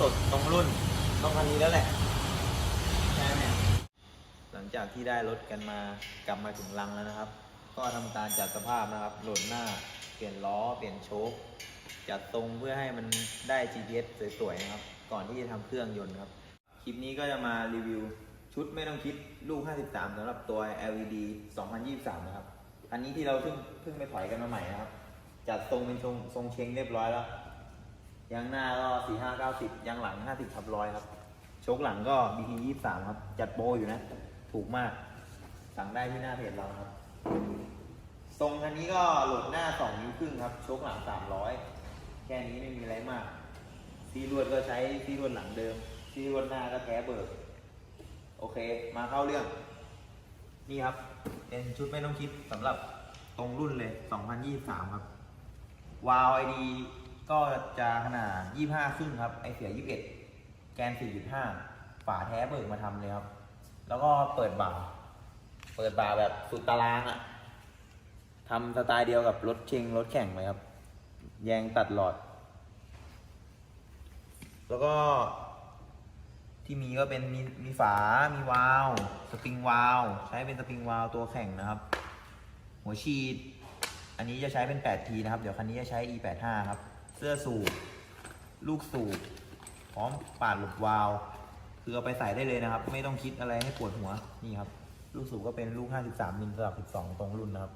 สดตรงรุ่นต้องคันนี้แล้วแหละใช่ไหมหลังจากที่ได้รถกันมากลับมาถึงรังแล้วนะครับ ก็ทำการจัดสภาพนะครับโหลดหน้าเปลี่ยนล้อเปลี่ยนโชคจัดตรงเพื่อให้มันได้ GPS สวยๆนะครับ ก่อนที่จะทำเครื่องยนต์ครับคลิปนี้ก็จะมารีวิวชุดไม่ต้องคิดลูก 53สำหรับตัว LED 2023 นะครับ อันนี้ที่เราเพิ่งเพิ่งไปถอยกันมาใหม่นะครับ จัดทรงเป็นทรงทรงเชงเรียบร้อยแล้ว ยางหน้าก็4 5 9 0ยางหลัง50ทับร้อยครับโชคหลังก็ BT 23ครับ จัดโปรอยู่นะ ถูกมาก สั่งได้ที่หน้าเพจเราครับทรงคันนี้ก็โหลดหน้า2นิ้วครึ่งครับโชคหลัง300แค่นี้ไม่มีอะไรมากซีรวดก็ใช้ซีรวดหลังเดิมซีรวดหน้าก็แท้เบิกโอเค มาเข้าเรื่อง นี่ครับ เป็นชุดไม่ต้องคิดสำหรับตรงรุ่นเลย 2023 ครับวาวไอดี ก็จะขนาด 25ครึ่งครับ ไอเสีย 21 แกน 4.5 ฝาแท้เบิกมาทำเลยครับ แล้วก็เปิดบ่า เปิดบ่าแบบสุดตารางอะทำสไตล์เดียวกับรถเชงรถแข่งเลยครับ แยงตัดหลอด แล้วก็ที่มีก็เป็นมีมีฝา มีวาล์วสปริงวาล์วใช้เป็นสปริงวาล์วตัวแข่งนะครับ หัวฉีด อันนี้จะใช้เป็น 8T นะครับ เดี๋ยวคันนี้จะใช้ E85 ครับ เสื้อสูบลูกสูบพร้อมปาดหลบวาล์วคือเอาไปใส่ได้เลยนะครับ ไม่ต้องคิดอะไรให้ปวดหัวนี่ครับ ลูกสูบก็เป็นลูก 53มิลสลับ 12 ตรงรุ่นนะครับ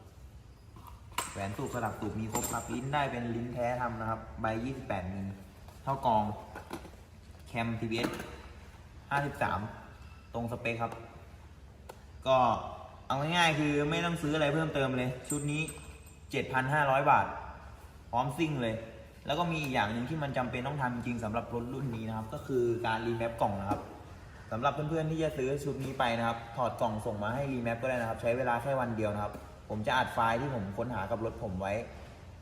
แหวนสูบสลับสูบมีครบครับลิ้นได้เป็นลิ้นแท้ทำนะครับ ใบ 28มิลเท่ากองแคม TBS 53 ตรงสเปคครับ ก็เอาง่ายๆคือไม่ต้องซื้ออะไรเพิ่มเติมเลย ชุดนี้ 7,500 บาท พร้อมซิ่งเลย แล้วก็มีอีกอย่างหนึ่งที่มันจำเป็นต้องทำจริงๆสำหรับรถรุ่นนี้นะครับ ก็คือการรีแมปกล่องนะครับสำหรับเพื่อนๆที่จะซื้อชุดนี้ไปนะครับ ถอดกล่องส่งมาให้รีแมปก็ได้นะครับ ใช้เวลาแค่วันเดียวนะครับ ผมจะอัดไฟล์ที่ผมค้นหากับรถผมไว้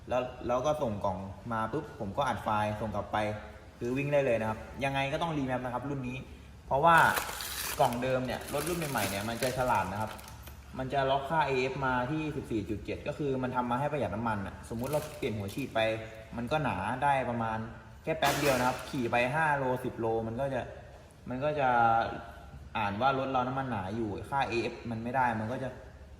แล้วแล้วก็ส่งกล่องมาปุ๊บผมก็อัดไฟล์ส่งกลับไปคือวิ่งได้เลยนะครับ ยังไงก็ต้องรีแมปนะครับรุ่นนี้ เพราะว่ากล่องเดิมเนี่ยรถรุ่นใหม่ๆเนี่ยมันจะฉลาดนะครับ มันจะล็อกค่า AF มาที่ 14.7 ก็คือมันทำมาให้ประหยัดน้ำมันอะสมมุติเราเปลี่ยนหัวฉีดไป มันก็หนาได้ประมาณแค่แป๊บเดียวนะครับ ขี่ไป 5 โล 10 โล มันก็จะ มันก็จะอ่านว่ารถเราน้ำมันหนาอยู่ ค่า AF มันไม่ได้ มันก็จะ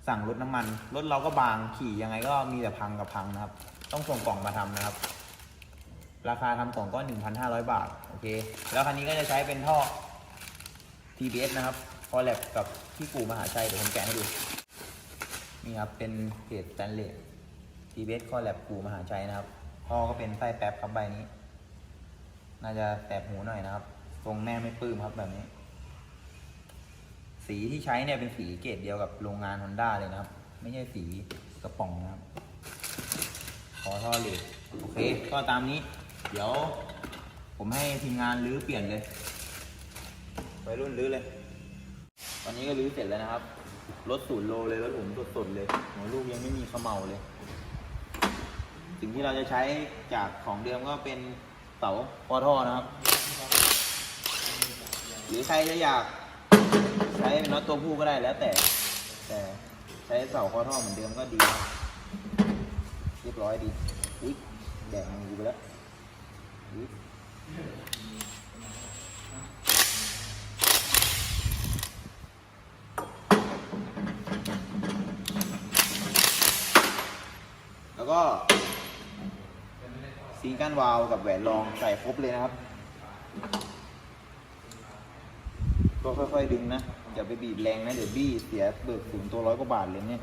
สั่งลดน้ำมัน รถเราก็บาง ขี่ยังไงก็มีแต่พังกับพังนะครับ ต้องส่งกล่องมาทำนะครับ ราคาทำกล่องก็ 1,500 บาท โอเค แล้วคันนี้ก็จะใช้เป็นท่อ TBS นะครับ คอลแลบกับที่กูมหาชัยเดี๋ยวผมแกะให้ดู นี่ครับ เป็นเพจสแตนเลส TBS คอลแลบกูมหาชัยนะครับท่อก็เป็นไส้แป๊บครับใบนี้ น่าจะแสบหูหน่อยนะครับ ทรงแม่ไม่ปลื้มครับแบบนี้ สีที่ใช้เนี่ยเป็นสีเกรดเดียวกับโรงงานฮอนด้าเลยนะครับ ไม่ใช่สีกระป๋องนะครับ ขอท่อเหล็กโอเค ก็ตามนี้ เดี๋ยว ผมให้ทีมงานรื้อเปลี่ยนเลย ไปรุ่นรื้อเลย ตอนนี้ก็รื้อเสร็จแล้วนะครับ รถศูนย์โลเลยรถผมสดๆเลยหัวลูกยังไม่มีเขมเหลาเลย สิ่งที่เราจะใช้จากของเดิมก็เป็นเสาปอท่อนะครับ หรือใครจะอยาก ใช้เป็นน็อตตัวผู้ก็ได้แล้วแต่ แต่ใช้เสาคอท่อเหมือนเดิมก็ดีครับเรียบร้อยดี อุ๊ยแดงมือไปแล้วอุ๊ย ก็ซีนก้านวาวกับแหวนรองใส่ครบเลยนะครับ ก็ค่อยๆดึงนะอย่าไปบีบแรงนะ เดี๋ยวบี้เสียเบิกศูนย์ตัวร้อยกว่าบาทเลยเนี่ย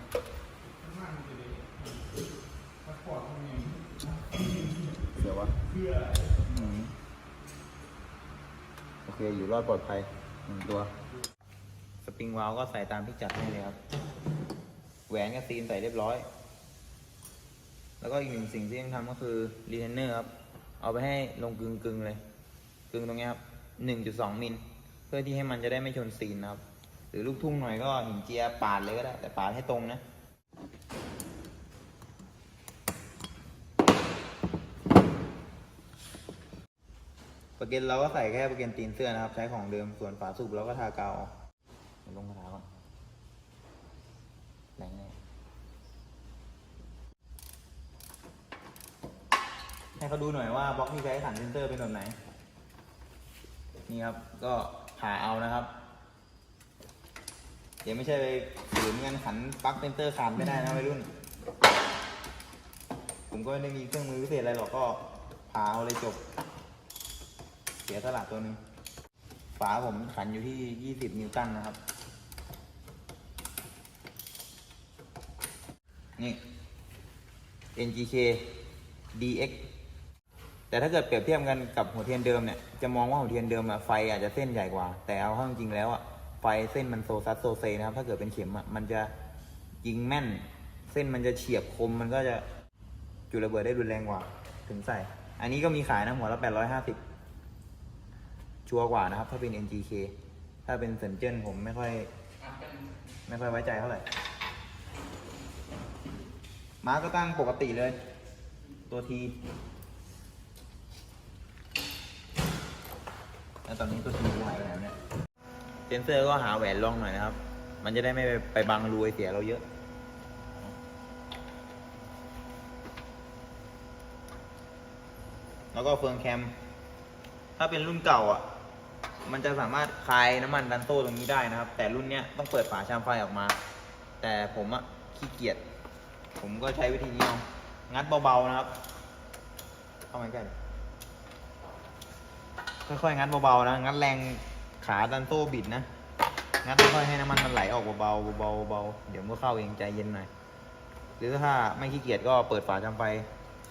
เสียวะโอเค อยู่รอดปลอดภัยหนึ่งตัว สปริงวาลวก็ใส่ตามที่จัดให้เลยครับ แหวนกับซีนใส่เรียบร้อย แล้วก็อีกหนึ่งสิ่งที่ยังทำก็คือรีเทนเนอร์ครับ เอาไปให้ลงกึ่งกึงๆเลย กึ่งตรงเนี้ยครับหนึ่งจุดสองมิล เพื่อที่ให้มันจะได้ไม่ชนซีนนะครับ หรือลูกทุ่งหน่อยก็หินเจียปาดเลยก็ได้ แต่ปาดให้ตรงนะประเก็นเราก็ใส่แค่ประเก็นตีนเสื้อนะครับ ใช้ของเดิม ส่วนฝาสูบเราก็ทากาวเอาเดี๋ยวลงกระถาก่อนแรงแน่ ให้เขาดูหน่อยว่าบล็อกที่ใช้ถังเซนเตอร์เป็นแบบไหน นี่ครับ ก็ผ่าเอานะครับ เดี๋ยวไม่ใช่ไปฝืนกันขันปลั๊กเซนเตอร์ขาดไม่ได้นะวัยรุ่น ผมก็ไม่ได้มีเครื่องมือพิเศษอะไรหรอกก็ผ่าเอาเลยจบ เสียสละตัวนึง ฝาผมขันอยู่ที่ 20 นิวตันนะครับ นี่ NGK DX แต่ถ้าเกิดเปรียบเทียบกันกับหัวเทียนเดิมเนี่ยจะมองว่าหัวเทียนเดิมอะไฟอาจจะเส้นใหญ่กว่า แต่เอาเข้าจริงแล้วอะไฟเส้นมันโซซัสโซเซนะครับ ถ้าเกิดเป็นเข็มอะมันจะยิงแม่น เส้นมันจะเฉียบคมมันก็จะจุดระเบิดได้รุนแรงกว่า ถึงใส่ อันนี้ก็มีขายนะหัวละ850 ชัวร์กว่านะครับ ถ้าเป็น NGK ถ้าเป็นเซนเจนผมไม่ค่อย ไม่ค่อยไว้ใจเท่าไหร่มาก็ตั้งปกติเลย ตัวที แล้วตอนนี้ตัวทีหายไปไหนวะเนี่ยเซนเซอร์ก็หาแหวนลองหน่อยนะครับ มันจะได้ไม่ไปบังรูไอเสียเราเยอะ แล้วก็เฟืองแคม ถ้าเป็นรุ่นเก่าอะ มันจะสามารถคลายน้ำมันดันโต้ตรงนี้ได้นะครับ แต่รุ่นเนี้ยต้องเปิดฝาชามไฟออกมา แต่ผมอะขี้เกียจ ผมก็ใช้วิธีนี้เอางัดเบาๆนะครับ เข้ามาใกล้ ค่อยๆ งัดเบาๆนะ งัดแรงขาดันโต้บิดนะ งัดค่อยๆ ให้น้ำมันมันไหลออกเบาๆเบาๆเบาๆเดี๋ยวเมันก็เข้าเองใจเย็นหน่อย หรือถ้าไม่ขี้เกียจก็เปิดฝาชามไฟ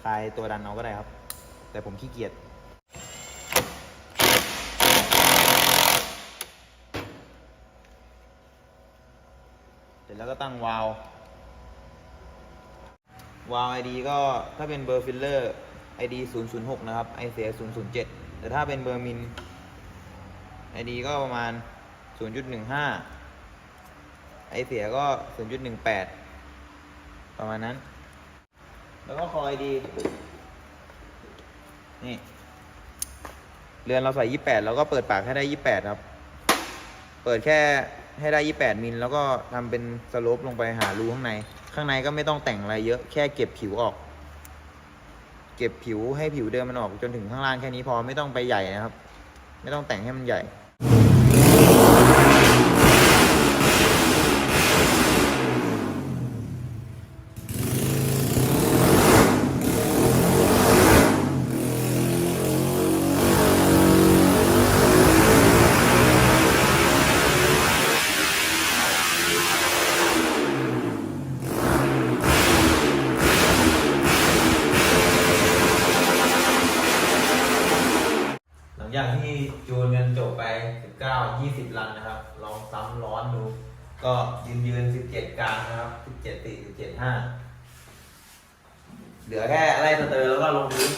คลายตัวดันเอาก็ได้ครับ แต่ผมขี้เกียจเสร็จแล้วก็ตั้งวาล์ววาล์ว ID ก็ถ้าเป็นเบอร์ฟิลเลอร์ ID 006 นะครับไอเสีย007 แต่ถ้าเป็นเบอร์มิน ID ก็ประมาณ 0.15 ไอเสียก็ 0.18 ประมาณนั้น แล้วก็คอ ID นี่ เรือนเราใส่ 28 แล้วก็เปิดปากให้ได้ 28 ครับ เปิดแค่ให้ได้ 28 มิล แล้วก็ทำเป็นสโลปลงไปหารูข้างใน ข้างในก็ไม่ต้องแต่งอะไรเยอะ แค่เก็บผิวออก เก็บผิวให้ผิวเดิมมันออกจนถึงข้างล่างแค่นี้พอไม่ต้องไปใหญ่นะครับ ไม่ต้องแต่งให้มันใหญ่ หลังจากที่จูนกันจบไป 19 20ลันนะครับ ลองซ้ำร้อนดู ก็ยืนยืน 17 กลางนะครับ 17 4 17 5 เหลือแค่ไล่สเตอร์แล้วก็ลงพื้น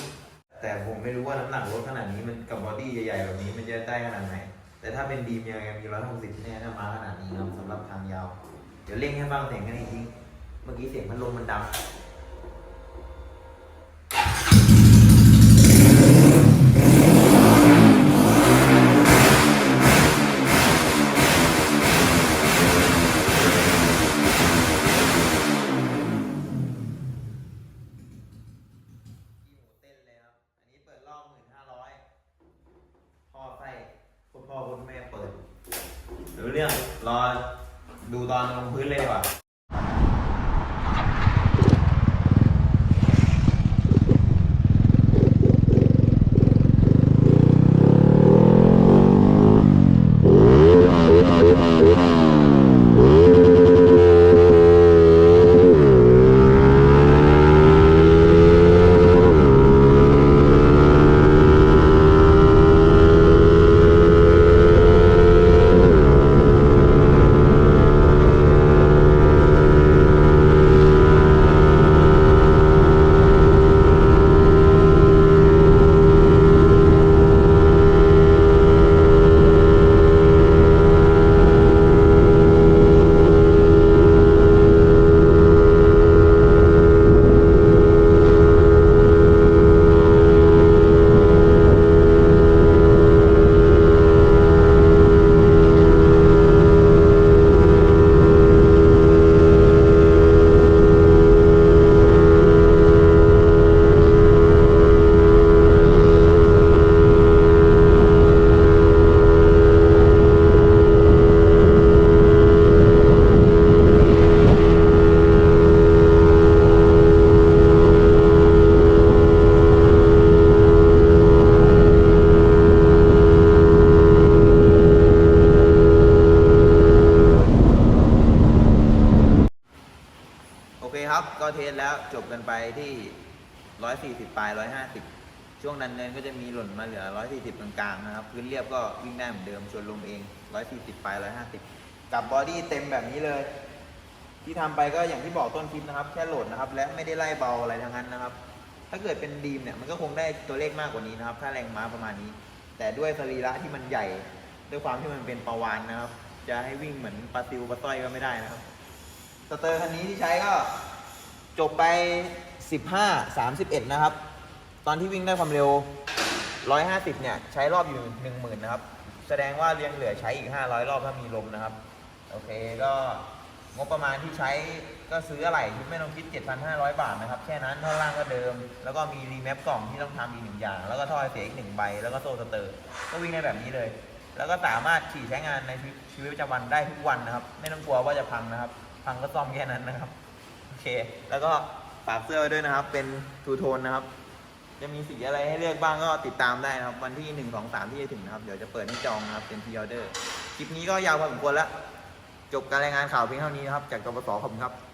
แต่ผมไม่รู้ว่าน้ำหนักรถขนาดนี้มันกับบอดี้ใหญ่ๆแบบนี้มันจะได้ขนาดไหน แต่ถ้าเป็นบีมยังไงมี160แน่ถ้ามาขนาดนี้นะครับสำหรับทางยาว เดี๋ยวเร่งให้ฟังเสียงกันอีกทีเมื่อกี้เสียงพัดลมมันดัง พ่อคุณแม่เปิดหรือเรื่องรอดูตอนลงพื้นเลยดีกว่า ช่วงดันเนินก็จะมีหล่นมาเหลือ 140 กลางๆนะครับ พื้นเรียบก็วิ่งได้เหมือนเดิมชวนลมเอง 140ปลาย150 กับบอดี้เต็มแบบนี้เลย ที่ทำไปก็อย่างที่บอกต้นคลิปนะครับ แค่โหลดนะครับ และไม่ได้ไล่เบาอะไรทั้งนั้นนะครับ ถ้าเกิดเป็นดีมเนี่ยมันก็คงได้ตัวเลขมากกว่านี้นะครับ ถ้าแรงม้าประมาณนี้ แต่ด้วยสรีระที่มันใหญ่ ด้วยความที่มันเป็นปลาวานนะครับ จะให้วิ่งเหมือนปลาซิวปลาต้อยก็ไม่ได้นะครับ สเตอร์คันนี้ที่ใช้ก็จบไป 15 31 นะครับ ตอนที่วิ่งได้ความเร็ว 150 เนี่ย ใช้รอบอยู่ 10,000 นะครับ แสดงว่าเรียงเหลือใช้อีก 500 รอบถ้ามีลมนะครับ โอเคก็งบประมาณที่ใช้ก็ซื้ออะไรที่ไม่ต้องคิด 7,500 บาทนะครับ แค่นั้นท่อนล่างก็เดิม แล้วก็มีรีแมปกล่องที่ต้องทำอีกหนึ่งอย่าง แล้วก็ท่อไอเสียอีกหนึ่งใบ แล้วก็โซ่สเตอร์ ก็วิ่งได้แบบนี้เลย แล้วก็สามารถขี่ใช้งานในชีวิตประจำวันได้ทุกวันนะครับ ไม่ต้องกลัวว่าจะพังนะครับ พังก็ซ่อมแค่นั้นนะครับ โอเค แล้วก็ฝากเสื้อไว้ด้วยนะครับ เป็นทูโทนนะครับ จะมีสีอะไรให้เลือกบ้างก็ติดตามได้นะครับ วันที่หนึ่งสองสามที่จะถึงนะครับ เดี๋ยวจะเปิดให้จองนะครับเป็นพ r ออเดอร์คลิปนี้ก็ยาวพอสมควรแล้ว จบการรายงานข่าวเพียงเท่านี้นะครับ จากกบสขอบคุณครับ